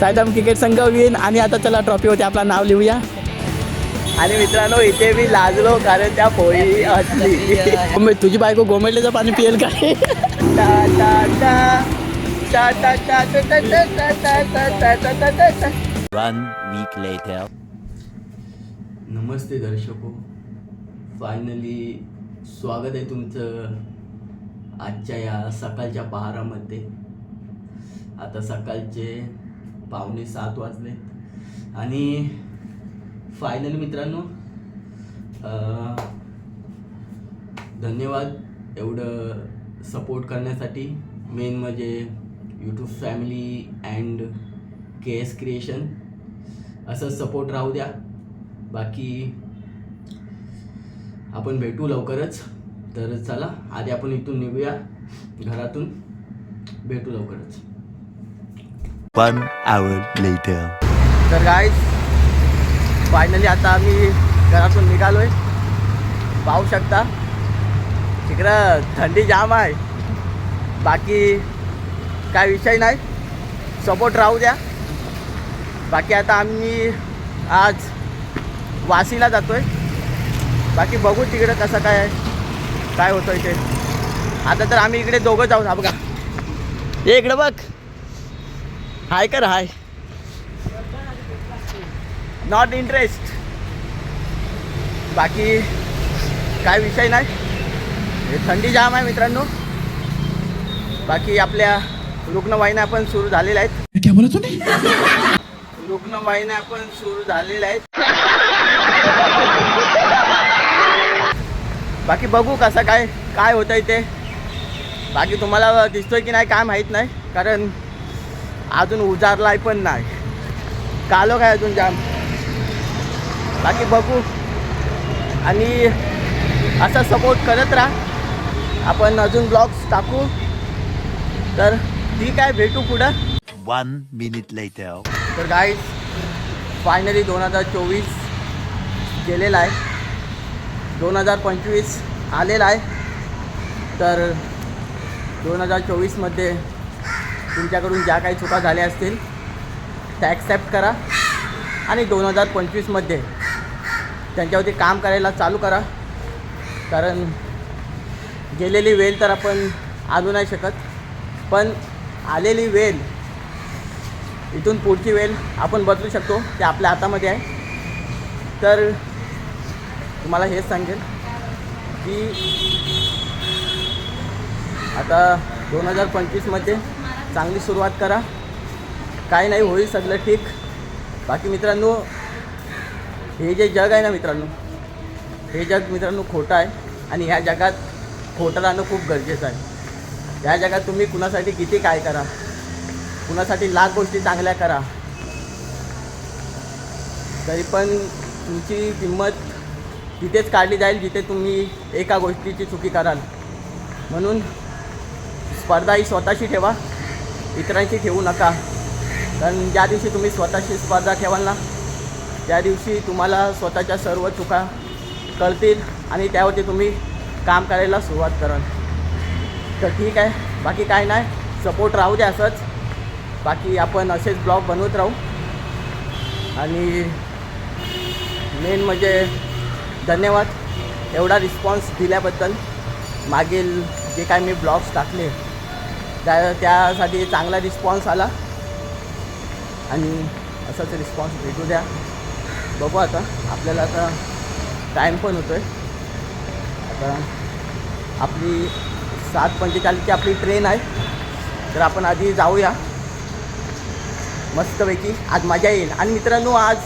Saidham cricket संघ win आणि आता चला ट्रॉफीवरती आपला नाव लिहूया आणि मित्रांनो इथे मी लाजलो कारण त्या पोळी असली तुझी बायको गोमेटलेचं पाणी पिएल का नमस्ते दर्शको फायनली स्वागत आहे तुमचं आजच्या या सकाळच्या पहारामध्ये आता सकाळचे पावणे सात वाजले. आणि फायनली मित्रांनो धन्यवाद एवढं सपोर्ट करण्यासाठी. मेन म्हणजे YouTube family and K S creation असं सपोर्ट राहू द्या. बाकी आपण भेटू लवकरच. तर चला आधी आपण इथून निघूया. घरातून भेटू लवकरच. वन आवर लेटर तर गाईज फायनली आता आम्ही घरातून निघालोय. पाहू शकता. तिकडं थंडी जाम आहे. बाकी काय विषय नाही. सपोर्ट राहू द्या. बाकी आता आम्ही आज वाशीला जातोय. बाकी बघू तिकडं कसं काय आहे. काय होतं इथे आता तर आम्ही इकडे दोघं जाऊ हा बघा. इकडं बघ. हाय कर हाय. नॉट इंटरेस्ट बाकी काय विषय नाही. हे थंडी जाम आहे मित्रांनो. बाकी आपल्या रुग्णवाहिन्या पण सुरू झालेल्या आहेत. रुग्णवाहिन्या पण सुरू झालेल्या आहेत. बाकी बघू कसं काय काय होतं इथे बाकी तुम्हाला दिसतोय की नाही काय माहीत नाही. कारण अजून उजारलाय पण नाही. कालो काय अजून जाम. बाकी बघू. आणि असा सपोर्ट करत राहा. आपण अजून ब्लॉग्स टाकू. तर ठीक आहे भेटू पुढं. One minute later. तर गाईज फायनली दोन हजार चोवीस गेलेला आहे. दोन हजार पंचवीस आलेला आहे. तर दोन हजार चोवीसमध्ये तुमच्याकडून ज्या काही चुका झाल्या असतील त्या ॲक्सेप्ट करा आणि दोन हजार पंचवीसमध्ये त्यांच्यावरती काम करायला चालू करा. कारण गेलेली वेल तर आपण आणू नाही शकत. पण आलेली वेल इथून पुढची वेल आपण बदलू शकतो. ते आपल्या हातामध्ये आहे. तर तुम्हाला हेच सांगेल की आता दोन हजार पंचवीसमध्ये चांगली सुरुवात करा. काय नाही होईल सगळं ठीक. बाकी मित्रांनो हे जे जग आहे ना मित्रांनो हे जग मित्रांनो खोटं आहे आणि ह्या जगात खोटं राहणं खूप गरजेचं आहे. या जगात तुम्ही कुणासाठी किती काय करा कुणासाठी लाख गोष्टी चांगल्या करा तरी पण तुमची किंमत तिथेच काढली जाईल जिथे तुम्ही एका गोष्टीची चुकी कराल. म्हणून स्पर्धा ही स्वतःशी ठेवा. इतरांशी ठेवू नका. कारण ज्या दिवशी तुम्ही स्वतःशी स्पर्धा ठेवाल ना त्या दिवशी तुम्हाला स्वतःच्या सर्व चुका कळतील आणि त्यावरती तुम्ही काम करायला सुरुवात कराल. तर ठीक आहे. बाकी काय नाही. सपोर्ट राहू द्या असंच. बाकी आपण असेच ब्लॉग बनवत राहू. आणि मेन म्हणजे धन्यवाद. एवढा रिस्पॉन्स दिल्याबद्दल मागील जे काय मी ब्लॉग्स टाकले त्या त्यासाठी चांगला रिस्पॉन्स आला. आणि असाच रिस्पॉन्स भेटू द्या. बघू आता. आपल्याला आता टाईम पण होतो आहे आता आपली सात पंचेचाळीसची आपली ट्रेन आहे. तर आपण आधी जाऊया. मस्तपैकी. आज मजा येईल. आणि मित्रांनो आज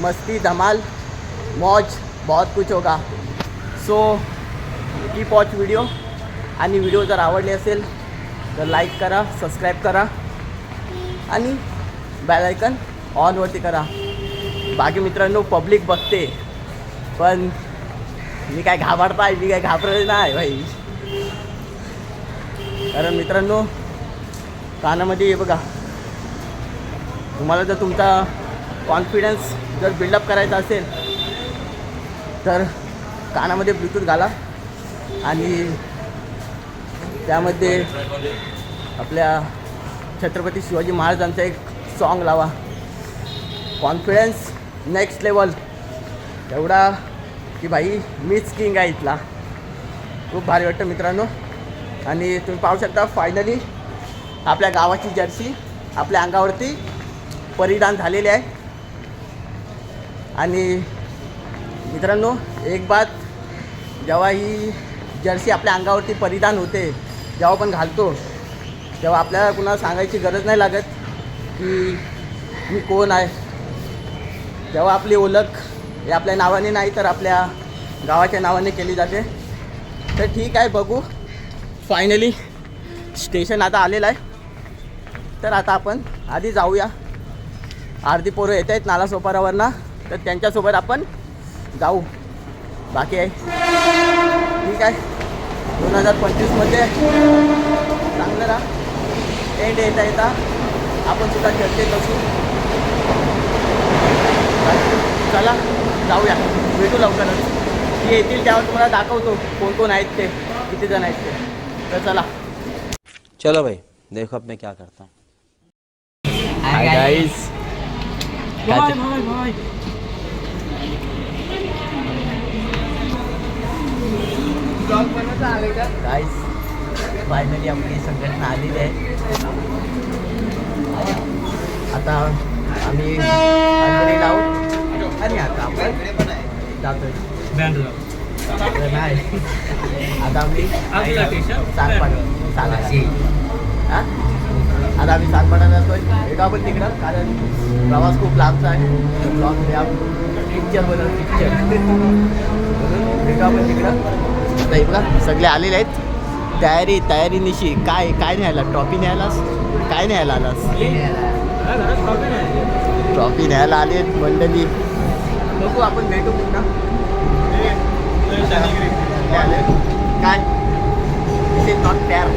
मस्ती धमाल मौज बहुत कुछ होगा. सो की पॉच व्हिडिओ आणि व्हिडिओ जर आवडले असेल तर लाईक करा सबस्क्राईब करा आणि बॅल आयकन ऑनवरती करा. बाकी मित्रांनो पब्लिक बघते. पण मी काय घाबरताय मी काय घाबरले नाही भाई. कारण मित्रांनो कानामध्ये हे बघा. तुम्हाला जर तुमचा कॉन्फिडन्स जर बिल्डअप करायचा असेल तर कानामध्ये ब्लूटूथ घाला. आणि त्यामध्ये आपल्या छत्रपती शिवाजी महाराजांचा एक सॉन्ग लावा. कॉन्फिडन्स नेक्स्ट लेवल एवढा की भाई मीच किंग आहे इथला. खूप भारी वाटतं मित्रांनो. आणि तुम्ही पाहू शकता फायनली आपल्या गावाची जर्सी आपल्या अंगावरती परिधान झालेली आहे. आणि मित्रांनो एक बात जेव्हा ही जर्सी आपल्या अंगावरती परिधान होते जेव्हा आपण घालतो तेव्हा आपल्याला कुणाला सांगायची गरज नाही लागत की मी कोण आहे. जेव्हा आपली ओळख हे आपल्या नावाने नाही तर आपल्या गावाच्या नावाने केली जाते. तर ठीक आहे बघू. फायनली स्टेशन आता आलेलं आहे. तर आता आपण आधी जाऊया. अर्धी पोरं येत आहेत नालासोपारावरनं तर त्यांच्यासोबत आपण जाऊ. बाकी आहे. ठीक आहे. दोन हजार पंचवीसमध्ये चांगलं राहा. एंड येता येता आपण सुद्धा चर्चेत असू चला जाऊया. भेटू लवकरच. ते येतील तेव्हा तुम्हाला दाखवतो कोण कोण आहेत ते किती जण आहेत ते. तर चला. चलो भाई देखो अब मैं क्या करता हूँ. हाय गाईज गाईज फायनली आपली संघटना आलेली आहे. आता आम्ही लावू आणि आता आपण जातोय. तर नाही. आता आम्ही सातपाड हा? आता आम्ही सातपाडा जातोय. भेटू आपण तिकडं कारण प्रवास खूप लांबचा आहे. ब्लॉग पिक्चर बनव पिक्चर भेटू आपण तिकडं. आता इकडं सगळे आलेले आहेत. तयारी तयारी निशी काय काय न्यायला? ट्रॉफी न्यायलास? काय न्यायला आलास? ट्रॉफी न्यायला आली आहेत मंडळी. बघू आपण भेटू पुन्हा. काय? फेअर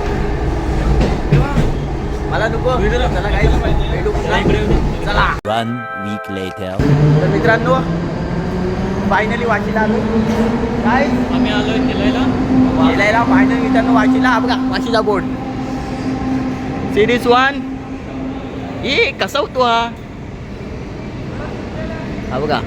मला नको. चला काय भेटू पुन्हा. चला. तर मित्रांनो फायनली वाशीला आलो काय आम्ही आलोय केलायला गेलायला फायनल मित्रांनो वाशीला बघा वाशीचा बोर्ड सिरीज वन ए कसा होतो हा? बघा.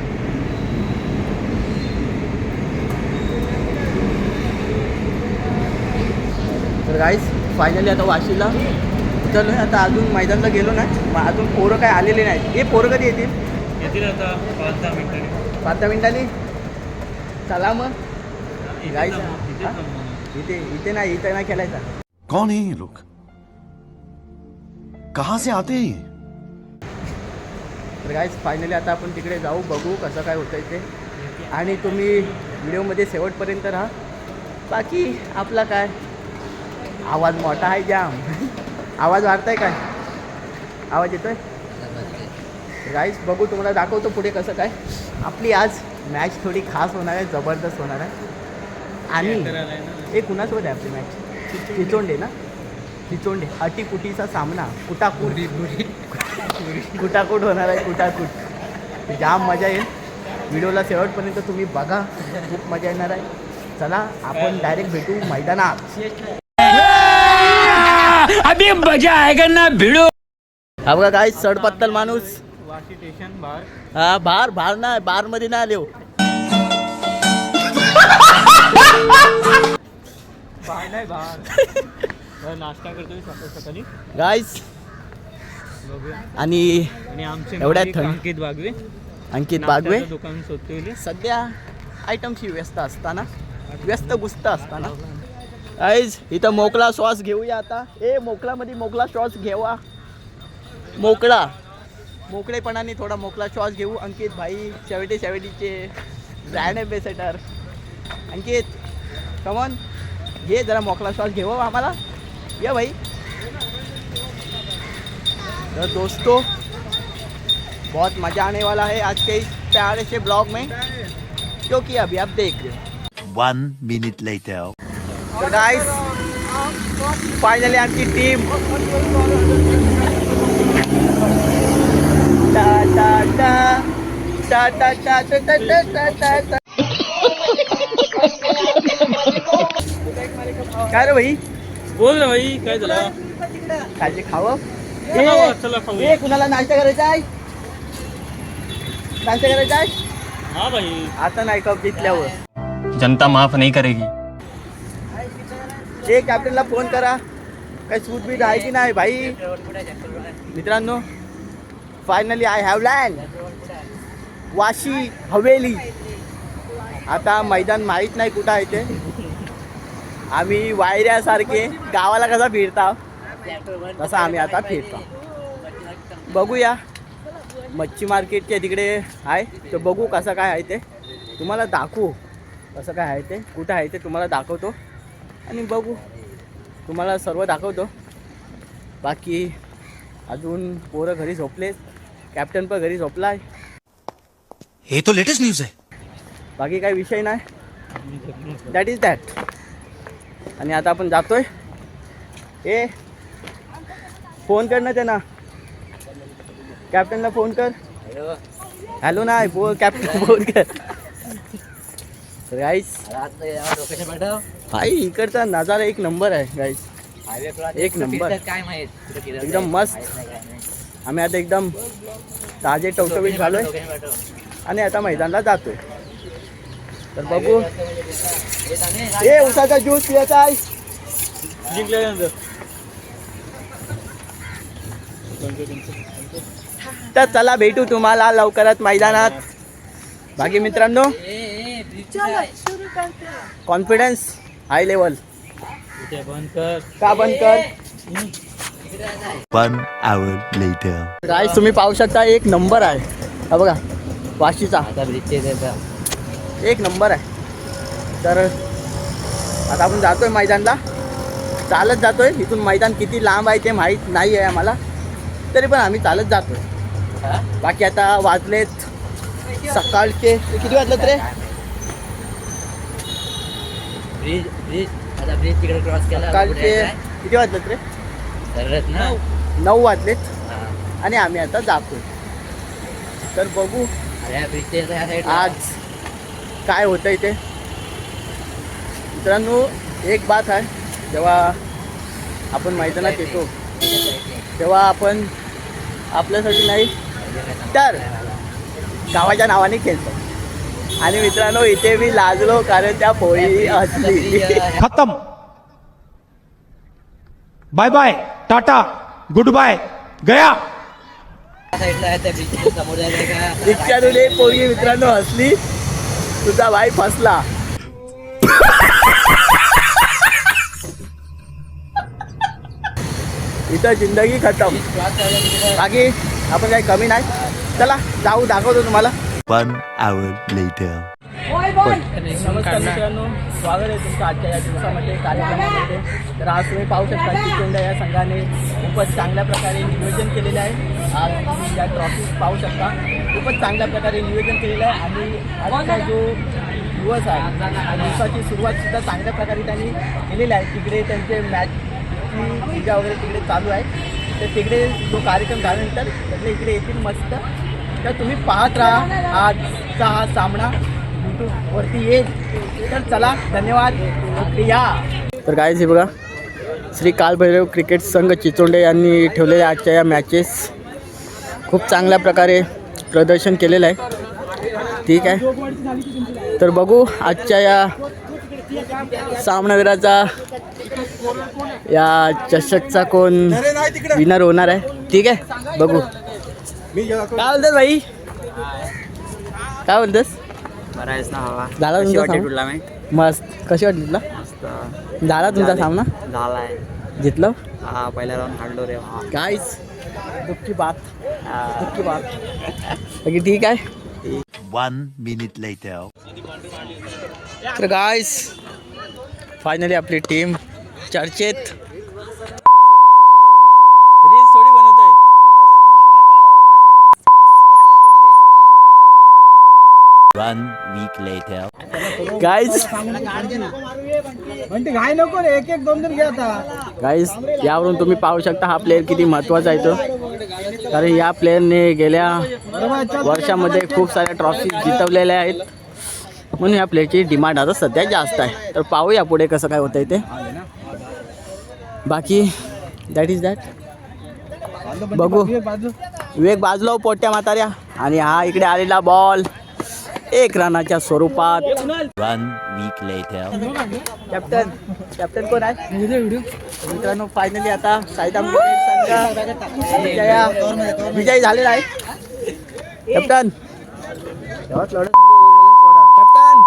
तर गाईस फायनली आता वाशीला उतरलो आता अजून मैदानला गेलो नाही मग अजून पोरं काय आलेले नाहीत. हे पोरं कधी येतील? येतील आता पाच दहा मिनिटांनी पाच दहा मिनिटांनी चला मग. इथे इथे हा? नाही इथे नाही खेळायचा. कौन है ये लोग? कहां से आते हैं ये? तर गाईज फायनली आता आपण तिकडे जाऊ बघू कसं काय होतं ते. आणि तुम्ही व्हिडिओमध्ये शेवटपर्यंत राहा. बाकी आपला काय? आवाज मोठा आहे जाम. आवाज वाढताय काय? आवाज येतोय? गाईज बघू तुम्हाला दाखवतो पुढे कसं काय. आपली आज मॅच थोडी खास होणार आहे जबरदस्त होणार आहे. आणि. हे कुणासोबत आहे आपली मॅच चिचोंडे ना? चिचोंडे अटीपुटीचा सामना कुटाकुट. कुटाकुट होणार आहे कुटाकुट. जाम मजा येईल. व्हिडिओला शेवटपर्यंत तुम्ही बघा. खूप मजा येणार आहे. चला आपण डायरेक्ट भेटू मैदानात. अभी मजा आएगा ना भिड़ो। हा बघा काय सडपत्तल माणूस. Vashi station bar. हा बार बार ना बारमध्ये नाही आले हो. नाही नाश्ता सकाळी सकाळी. गाईस आणि आणि आमचे एवढ्यात मालिक थंड- अंकित बागवे. अंकित बागवे. नाश्त्याचं दुकान सध्या आयटमशी व्यस्त असताना व्यस्त गुस्त असताना. आईज इथं मोकळा श्वास घेऊया आता. ए मोकळामध्ये मोकळा श्वास घेवा. मोकळा. मोकळेपणाने थोडा मोकळा श्वास घेऊ. अंकित भाई शेवटी शेवटीचे brand ambassador Ankit come on घे जरा मोकळा श्वास घेऊ आम्हाला. ये भाई. तो दोस्तों बहुत मज़ा आने वाला है आज के इस प्यारे से ब्लॉग में जो कि अभी आप देख रहे हो। One minute later. तो गाइस फाइनली आमची टीम टा टा. काय रे भाई? बोल ना भाई काय झालं? खायचे खावं? ए, चला खाऊ ए कुणाला नाश्ता करायचा आहे? नाश्ता करायचा आहे? हाँ भाई. आता नाही कप घेतल्यावर जनता माफ़ नहीं करेगी। ए कॅप्टनला फ़ोन करा. काही सूट बीट आहे की नाही भाई? मित्रांनो finally I have land Vashi Haveli. आता मैदान माहीत नाही कुठं आहे ते. आम्ही वायऱ्यासारखे गावाला कसा फिरता? तसा आम्ही आता फिरतो. बघूया. मच्छी मार्केटच्या तिकडे आहे. तर बघू कसं काय आहे ते. तुम्हाला दाखवू. कसं काय आहे ते. कुठं आहे ते तुम्हाला दाखवतो. आणि बघू. तुम्हाला सर्व दाखवतो. बाकी अजून पोरं घरी झोपलेत. कॅप्टन पण घरी झोपला आहे ये तो लेटेस्ट न्यूज है बाकी काही विषय नाही. दॅट इज दॅट आणि आता आपण जातोय. ए फोन कर ना त्यांना. कॅप्टनला फोन कर. हॅलो नाही बोल कॅप्टन फोन कर. गाईस भाई इकडचा नजारा एक नंबर आहे गाईस एक नंबर एकदम मस्त. आम्ही आता एकदम ताजे टवटवीत झालोय आणि आता मैदानाला जातोय. तर बघू. ए उसाचा ज्यूस पियाचा आहे. जिंकल्यानंतर तर चला भेटू तुम्हाला लवकरात मैदानात. बाकी मित्रांनो कॉन्फिडन्स हाय लेवल इथे बंद कर. का बंद कर? One hour later. गाईस तुम्ही पाहू शकता एक नंबर आहे. हा बघा वाशीचा. एक नंबर आहे. तर आता आपण जातोय मैदानला. चालत जातोय. इथून मैदान किती लांब आहे ते माहीत नाही आहे आम्हाला. तरी पण आम्ही चालत जातोय. बाकी आता वाजलेत सकाळचे. ते किती वाजलेत रे? Bridge bridge. आता ब्रिज तिकडे क्रॉस केला. सकाळचे किती वाजलेत रे? ना? नऊ. वाजलेत. हा. आणि आम्ही आता जातोय. तर बघू. अरे ह्या आज काय होतं इथे मित्रांनो एक बात आहे. जेव्हा आपण मैदानात येतो तेव्हा आपण आपल्यासाठी नाही तर गावाच्या नावाने खेळतो. आणि मित्रांनो इथे मी लाजलो कारण त्या पोळी असली. खत्म. Bye bye tata good bye गया रिक्षानुले पोळी मित्रांनो हसली. तुझा भाई फसला. इथं जिंदगी खतम. बाकी आपण काही कमी नाही. चला जाऊ दाखवतो तुम्हाला. One hour later. नमस्कार मित्रांनो स्वागत आहे तुमचं आजच्या या दिवसामध्ये कार्यक्रमामध्ये. तर आज तुम्ही पाहू शकता की कोंडा या संघाने खूपच चांगल्या प्रकारे नियोजन केलेलं आहे. आज तुम्ही या ट्रॉफी पाहू शकता. खूपच चांगल्या प्रकारे नियोजन केलेलं आहे. आणि आजचा जो दिवस आहे या दिवसाची सुरुवात सुद्धा चांगल्या प्रकारे त्यांनी केलेली आहे. तिकडे त्यांचे मॅचची पूजा वगैरे तिकडे चालू आहे. तर तिकडे जो कार्यक्रम झाल्यानंतर सगळे इकडे येतील मस्त. तर तुम्ही पाहत राहा. आजचा हा सामना वरती येईल तर चला धन्यवाद. या तर काय हे बघा. श्री कालभैरव क्रिकेट संघ चिचोंडे यांनी ठेवलेल्या आजच्या या मॅचेस खूप चांगल्या प्रकारे प्रदर्शन केलेलं आहे. ठीक आहे. तर बघू आजच्या या सामनावीराचा या चषकचा कोण विनर होणार आहे. ठीक आहे. बघू. काय बोलतोस भाई? काय बोलतोस? बरं आहेस ना हवा झाला तुमचा सामना? टुर्नामेंट मस्त. कशी वाटली तुला? मस्त. झाला तुमचा सामना? झाला आहे. जितलं? हा पहिला राऊंड हाडलो रे काहीच दुःखी बात. दुःखी बात. बाकी ठीक आहे? One minute later. तर गायस फायनली आपली टीम चर्चेत. One week later. गाईज म्हणते घाय नको रे. एक एक दोन दोन घ्या आता. गाईज यावरून तुम्ही पाहू शकता हा प्लेअर किती महत्त्वाचा आहे तो. कारण या प्लेअरने गेल्या वर्षामध्ये खूप साऱ्या ट्रॉफी जितवलेल्या आहेत. म्हणून या प्लेअरची डिमांड आता सध्या जास्त आहे. तर पाहूया पुढे कसं काय होतं ते. बाकी दॅट इज दॅट बघू. विवेक बाजलो पोट्या म्हाताऱ्या. आणि हा इकडे आलेला बॉल एक रनाच्या स्वरूपात. One week later. Captain captain कोण आहे? मित्रांनो फायनली आता साईदाम संघ. विजया विजयी झालेला आहे. कॅप्टन तेव्हाच लढत कॅप्टन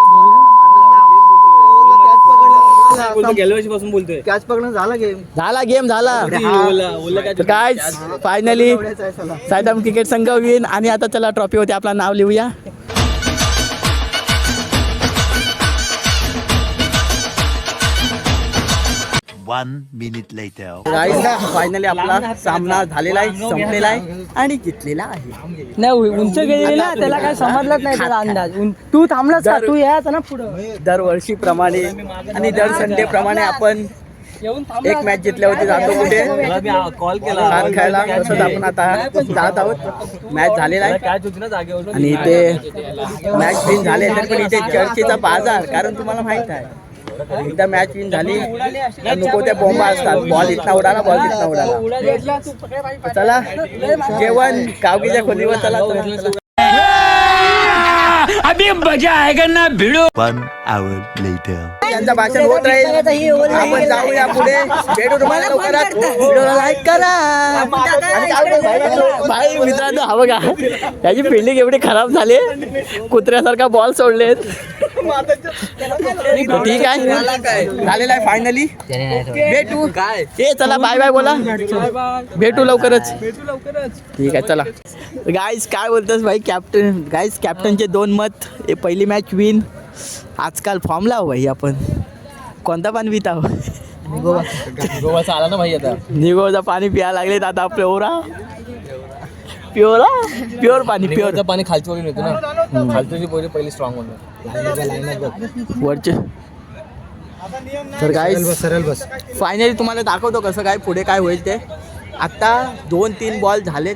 गेल्या वर्षी पासून बोलतोय. कॅच पकडून झाला गेम झाला गेम झाला. काय फायनली सायदाम क्रिकेट संघ विन आणि आता चला ट्रॉफी होती आपलं नाव लिहूया. One minute later. फायनली आपला सामना झालेला आहे संपलेला आहे आणि जिंकलेला आहे. नाही उंच गेलेली ना त्याला काय समजलंच नाही त्याचा अंदाज. उं- तू थांबलास का? तू यायचा ना पुढं. दरवर्षीप्रमाणे आणि दर संडे प्रमाणे आपण येऊन एक मॅच जिंकल्यावरती जातो कुठे? कॉल केला. खान खायला तसंच आपण आता जात आहोत. मॅच झालेला आहे. काय होती ना जागेवर आणि इथे मॅच विन झाले तर पण इथे चर्चेचा बाजार कारण तुम्हाला माहीत आहे. एकदा मॅच विन झाली नको त्या बॉम्बा असतात. बॉल इथला उडाला बॉल तिथला उडाला. चला. जेवण गावकीच्या खोलीवर चला चला. One hour later. यांचं भाषण होत राहील. आपण जाऊया पुढे. भेटू तुम्हाला लवकरात. व्हिडिओला लाईक करा. भाई मित्रांनो हा बघा. त्याची फिल्डिंग एवढी खराब झाली. कुत्र्यासारखा बॉल सोडलेत. ठीक आहे. झालेला आहे फायनली भेटू. काय हे चला बाय बाय बोला. भेटू लवकरच. ठीक आहे चला. गाईज काय बोलतोस भाई कॅप्टन गाईज कॅप्टनचे दोन मत. हे पहिली मॅच विन आजकाल फॉर्म लाव भाई आपण. कोणता पाणी पिता गोवाचा आला ना भाई आता. निगोचा पाणी पिया लागलेत आता आपले ओरा. प्युअर प्युअर पाणी प्युअर प्युअरचं पाणी खालची वरून येतो ना. खालची पहिले पहिली स्ट्रॉंग होतं वरचे. तर काय सरळ बस फायनली तुम्हाला दाखवतो कसं काय पुढे काय होईल ते. आता दोन तीन बॉल झालेत.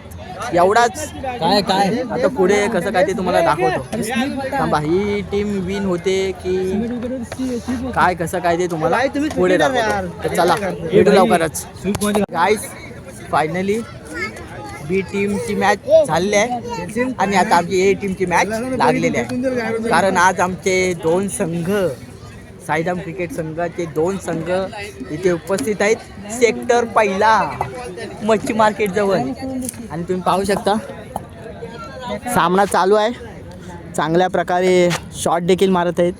एवढाच. काय काय? आता पुढे कसं काय ते तुम्हाला दाखवतो. थांबा ही टीम विन होते की काय कसं काय ते तुम्हाला पुढे दाखवतो. चला भेटू लवकरच. गाईस फायनली बी टीमची मॅच झालेली आहे. आणि आता आमची ए टीमची मॅच लागलेली आहे. कारण आज आमचे दोन संघ साईदाम क्रिकेट संघाचे दोन संघ इथे उपस्थित आहेत. सेक्टर पहिला मच्छी मार्केटजवळ आणि तुम्ही पाहू शकता सामना चालू आहे. चांगल्या प्रकारे शॉट देखील मारत आहेत.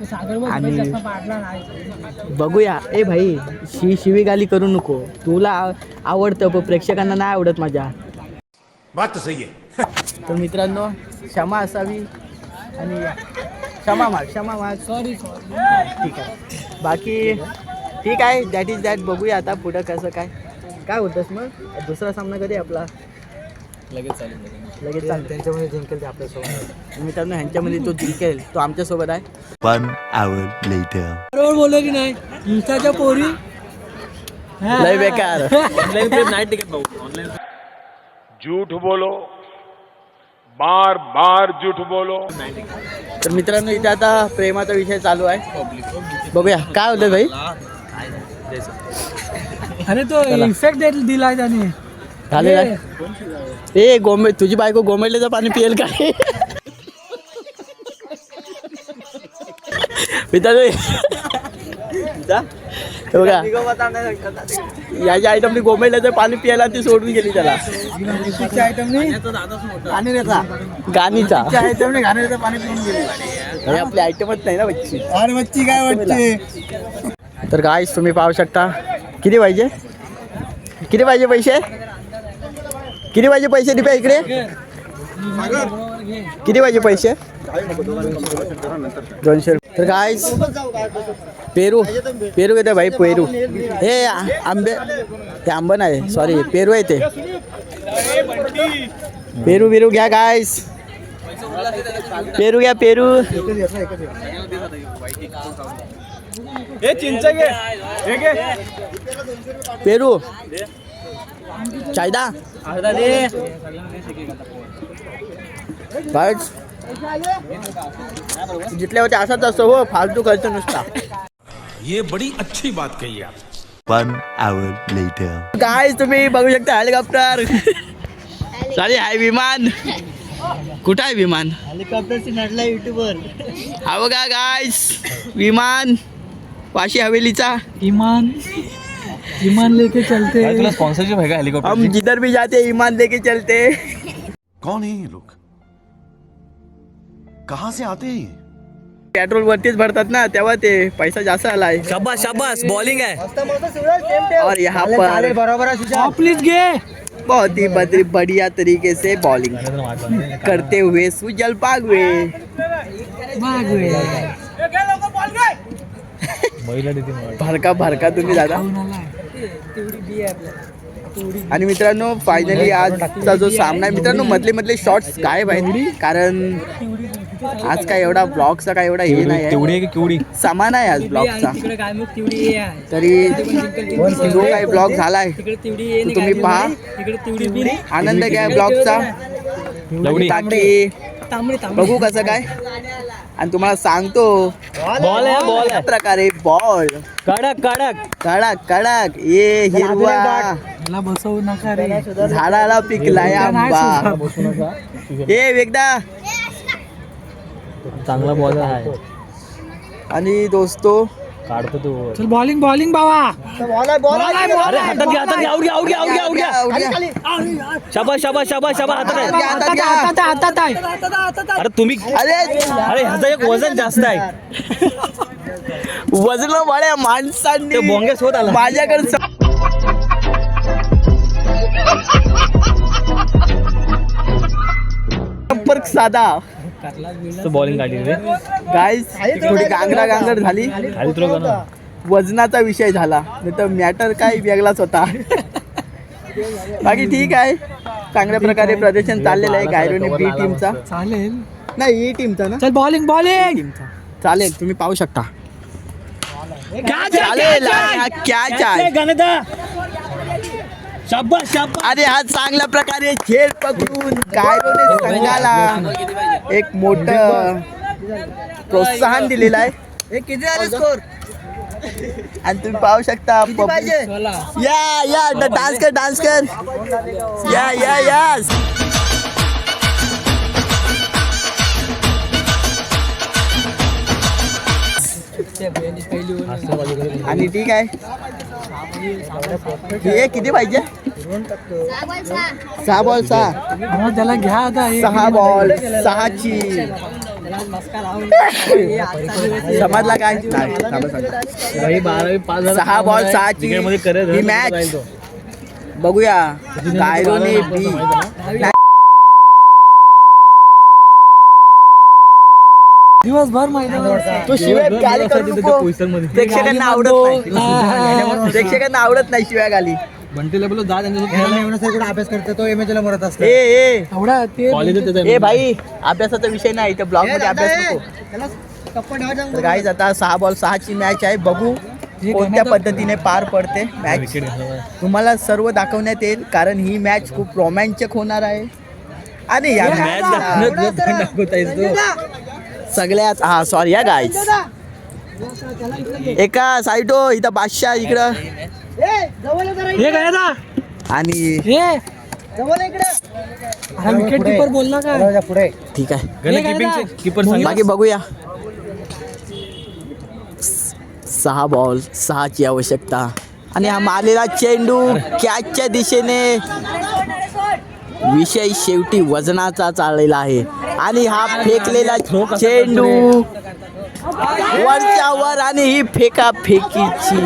आणि बघूया. ए भाई शि शिवीगाली करू नको. तुला आ- आवडतं पण प्रेक्षकांना नाही आवडत माझ्या. बात तो सही है तर मित्रांनो क्षमा असावी आणि क्षमा माग क्षमा माग. सॉरी ठीक आहे. बाकी ठीक आहे. दॅट इज दॅट बघूया आता पुढं कसं काय. काय होतंस मग? दुसरा सामना कधी आपला? लगेच चालू लगेच चालतं त्यांच्यामध्ये जिंकेल ते आपल्यासोबत. मित्रांनो ह्यांच्यामध्ये तो जिंकेल तो आमच्यासोबत आहे. One hour later. बरोबर बोललो की नाही? इंस्टाच्या पोरी. लय बेकार. ऑनलाईन नाही टिकत भाऊ. ऑनलाईन झूठ बोलो. बार बार झूठ बोलो. तर मित्रांनो इथे आता प्रेमाचा विषय चालू आहे. बघूया. काय होतं भाई? अरे तो इफेक्ट दिलाय त्याने. झालेला ए गोमे तुझी बायको गोमेडलेचं पाणी पिएल काय बघा. याच्या आयटमनी गोमेडल्याचं पाणी पियाला ती सोडून गेली त्याला. गाणीचा. आयटमने घाणेरचं पाणी पिऊन गेली. आपली आयटमच नाही ना बच्ची. अरे बच्ची काय वाटते तर गाईस तुम्ही पाहू शकता. किती पाहिजे? किती पाहिजे पैसे? किती पाहिजे पैसे दिप्या इकडे? किती पाहिजे पैसे? दोनशे. तर काय पेरू पेरू येते भाई पेरू. हे आंबे ते आंब नाही सॉरी पेरू आहे ते. पेरू बिरू घ्या गायस पेरू घ्या पेरू. पेरू. चायदा. गायस जिथल्या होते असाच असतो हो फालतू खर्च नुसता. ये बड़ी अच्छी बात कही आप. One hour later. काय तुम्ही बघू शकता हेलिकॉप्टर सॉरी आहे विमान. कुठं आहे विमान? हेलिकॉप्टरची नडला युट्यूबर हा बघा गायस विमान. वाशी हवेलीचा. इमान इमान लेके चलते तुला स्पॉन्सरशिप का हेलिकॉप्टर हम जिधर भी जाते हैं ईमान लेके चलते कौन है ये लोग? कहाँ से आते हैं पेट्रोल वरतीच भरतात ना तेव्हा ते पैसा जास्त आलाय। शाबाश शाबाश बॉलिंग है। और यहाँ पर बरोबर प्लीज़ घे बहुत ही बड़ी बढ़िया तरीके से बॉलिंग करते हुए सुजल पागवे भरका भरका तुम्ही दादा आणि मित्रांनो फायनली आजचा जो सामना आहे मित्रांनो मधले मधले शॉट्स गायब आहेत? कारण आज काय एवढा ब्लॉगचा काय एवढा हे नाही आहे सामान आहे आज ब्लॉगचा काय तरी जो काही ब्लॉग झालाय? तुम्ही पहा. आनंद घ्या ब्लॉगचा. बघू कसं काय. आणि तुम्हाला सांगतो. बॉल है बॉल अशा प्रकारे बॉल. कडक कडक. कडक कडक. ये हिरवा. बसवू नका रे. झाडाला पिकलाय आंबा. ये एकदा चांगला बॉलर आहे. आणि दोस्तो. काढतो तो. चल बॉलिंग बॉलिंग बाबा. अरे हातात घ्या हातात घ्या आउट घ्या आउट घ्या आउट घ्या. आउट घ्या उड्या. शाबाश शाबाश शाबाश शाबाश हातात आहे. हातात घ्या, हातात घ्या. अरे तुम्ही अरे अरे ह्याचं एक वजन जास्त आहे. वजन वाड्या माणसांनी. ते बोंगेस होत आला. माझ्याकडे स- संपर्क साधा. बॉलिंग काढली रे. गाईस थोडी गांगडा गांगड झाली? खाली तुला ना वजनाचा विषय झाला. नाही तर मॅटर काय वेगळाच होता. बाकी ठीक आहे. चांगल्या प्रकारे प्रदर्शन चाललेलं आहे गायरोनी बी टीमचा चालेल. नाही ई टीमचा ना? चल बॉलिंग बॉलिंग टीमचा चालेल तुम्ही पाहू शकता. चालेल हा कॅच आहे शाबाश शाबाश अरे हा चांगल्या प्रकारे झेल पकडून गायरोने संघाला? एक मोठ प्रोत्साहन दिलेलं आहे. किती झाले स्कोर आणि तुम्ही पाहू शकता या या डान्स कर डान्स कर. या या या. आणि ठीक आहे हे किती पाहिजे? सहा बॉल सहा मग त्याला घ्या आता हे सहा बॉल सहाची. समजला काय? नाही, थांबा सांगतो. भाई बारावी पास झाला सहा बॉल सहाची Cricket मध्ये career ही झालं, मॅच जाईल तो. बघूया. कायरोने बी. दिवसभर मैदान तो शिवाय गाली करू तिथे नको. पोईसरमध्ये. प्रेक्षकांना आवडत नाही. प्रेक्षकांना आवडत नाही शिवाय गाली. बंटीला बोललो जा त्यांच्यासोबत अभ्यास करते तो एम एच ला ए ए. एवढा ते कॉलेज ए भाई अभ्यासाचा विषय नाही इथे ब्लॉगमध्ये अभ्यास नको. गाईज आता सहा बॉल सहाची मॅच आहे. बघू कोणत्या पद्धतीने पार पडते मॅच तुम्हाला सर्व दाखवण्यात येईल कारण ही मॅच खूप रोमॅन्चक होणार आहे. आणि या मॅच सगळ्यात हा सॉरी या गाईज एका साईडो इथं बादशाह इकडं. हे काय आता? आणि हे? विकेट कीपर ठीक आहे. कीपर बाकी बघूया. सहा बॉल सहाची आवश्यकता. आणि हा मारलेला चेंडू कॅचच्या दिशेने. विषय शेवटी वजनाचा चाललेला आहे. आणि हा फेकलेला चेंडू. वरच्या वर आणि ही फेका फेकीची.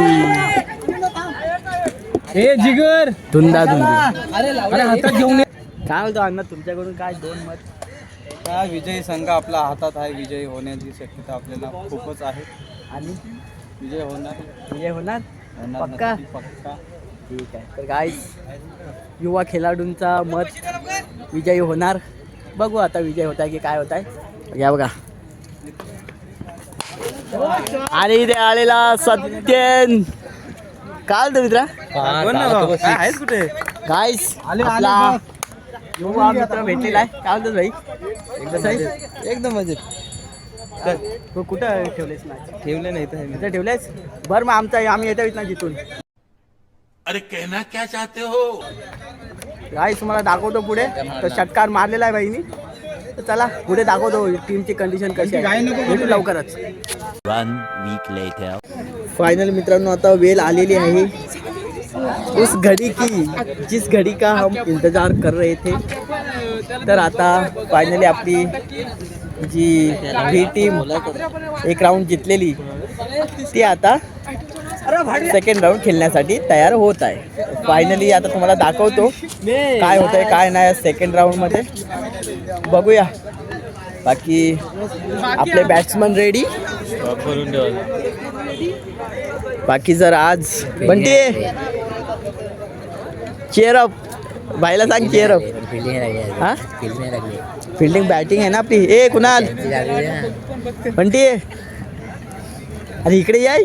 ए जिगर. धुंदा धुंदी. अरे हातात घेऊन ये. काय म्हणतो अण्णा तुमच्याकडून काय दोन मत? हा विजयी संघ आपल्या हातात आहे. विजयी होण्याची शक्यता आपल्याला खूपच आहे. आणि? विजय होणार. विजय होणार? पक्का? पक्का. ठीक आहे. तर गाईस युवा खेळाडूंचा मत विजयी होणार. बघू आता विजय होत आहे की काय होत आहे. घ्या बघा. आणि इथे आलेला सत्यन. काय होतं मित्रा कुठे? मित्र भेटलेला आहे. काय म्हणतात भाई? कसं आहे एकदम मजेत. तू कुठं ठेवलेस ना? ठेवले नाही तर इथं ठेवलेस? बरं मग आमचा आम्ही येतो ना जिथून. अरे कहना क्या चाहते हो? गाईस तुम्हाला दाखवतो पुढे. तर षटकार मारलेला आहे बाईनी तर चला पुढे दाखवतो टीमची कंडिशन कशी आहे. भेटू लवकरच. फाइनल मित्रांनो आता वेल आलेली आहे. उस घड़ी की जिस घड़ी का हम इंतजार कर रहे थे. तर आता फायनली आपली जी ही टीम एक राऊंड जिंकलेली ती आता सेकंड राऊंड खेळण्यासाठी तयार होत आहे. फायनली आता तुम्हाला दाखवतो काय होत आहे काय नाही सेकंड राऊंडमध्ये बघूया. बाकी आपले बॅट्समन रेडी बाकी जर आज बंटी चेअरअप भाईला सांग चेअरअप हा? फील्डिंग फिल्डिंग बॅटिंग आहे ना आपली. ए कुणाल? बंटी अरे इकडे याय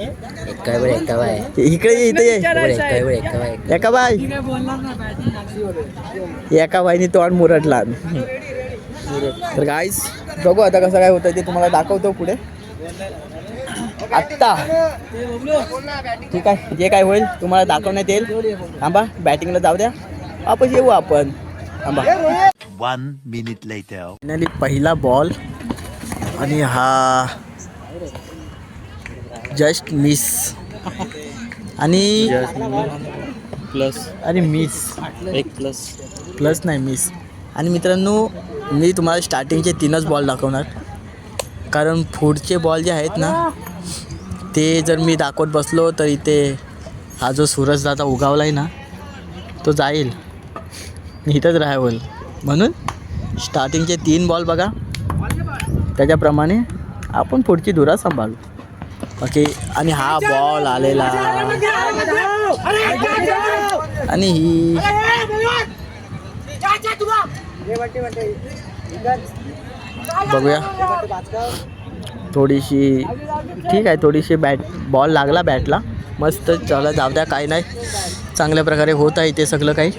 एका वेळ एका बाय इकडे ये इथे ये. एका वेळ एका बाय एका बाय एका बाईने तोंड मुरटला तर गाईस बघू आता कसं काय होतं ते तुम्हाला दाखवतो पुढे. आत्ता. ठीक आहे जे काय होईल तुम्हाला दाखवण्यात येईल. थांबा बॅटिंगला जाऊ द्या. वापस येऊ आपण. थांबा. One minute later. फायनली पहिला बॉल आणि हा जस्ट मिस. आणि प्लस. आणि मिस. एक प्लस. प्लस नाही मिस. आणि मित्रांनो मी तुम्हाला स्टार्टिंगचे तीनच बॉल दाखवणार. कारण पुढचे बॉल जे आहेत ना ते जर मी दाखवत बसलो तर इथे हा जो सूरज दादा उगावला आहे ना तो जाईल. इथंच राहावल म्हणून स्टार्टिंगचे तीन बॉल बघा. त्याच्याप्रमाणे आपण पुढची धुरा सांभाळू. बाकी आणि हा बॉल आलेला. आणि ही बघूया. थोडीशी ठीक आहे थोडीशी बॅट बॉल लागला बॅटला मस्त चला जाऊ द्या काही नाही. चांगल्या प्रकारे होत आहे ते सगळं काही.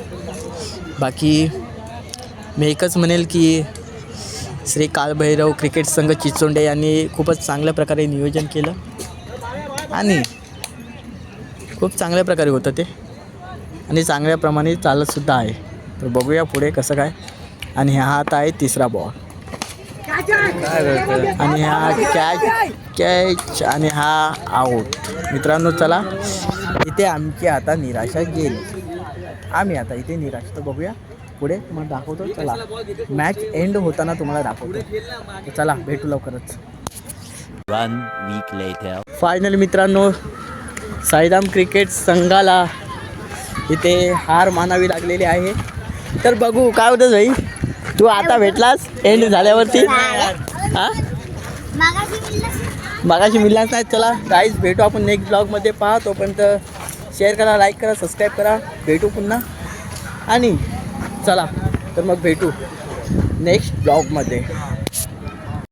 बाकी मी एकच म्हणेल की श्री कालभैरव क्रिकेट संघ चिचोंडे यांनी खूपच चांगल्या प्रकारे नियोजन केलं. आणि खूप चांगल्या प्रकारे होतं ते. आणि चांगल्याप्रमाणे चालतसुद्धा आहे. तर बघूया पुढे कसं काय. आणि हा आता आहे तिसरा बॉल आणि हा कॅच कॅच आणि हा आऊट मित्रांनो चला. इथे आमची आता निराशा गेली. आम्ही आता इथे निराश. तर बघूया पुढे. तुम्हाला दाखवतो. चला. मॅच एंड होताना तुम्हाला दाखवतो. चला भेटू लवकरच. One week later. फायनल मित्रांनो साईराम क्रिकेट संघाला इथे हार मानावी लागलेली आहे. तर बघू काय होतं भाई तू आता भेटलास? एंड झाल्यावरती? हा? मागाशी मिळलाच नाही? चला गाईज भेटू आपण नेक्स्ट ब्लॉगमध्ये पहा तोपर्यंत शेअर करा लाईक करा सबस्क्राईब करा. भेटू पुन्हा. आणि चला तर मग भेटू नेक्स्ट ब्लॉगमध्ये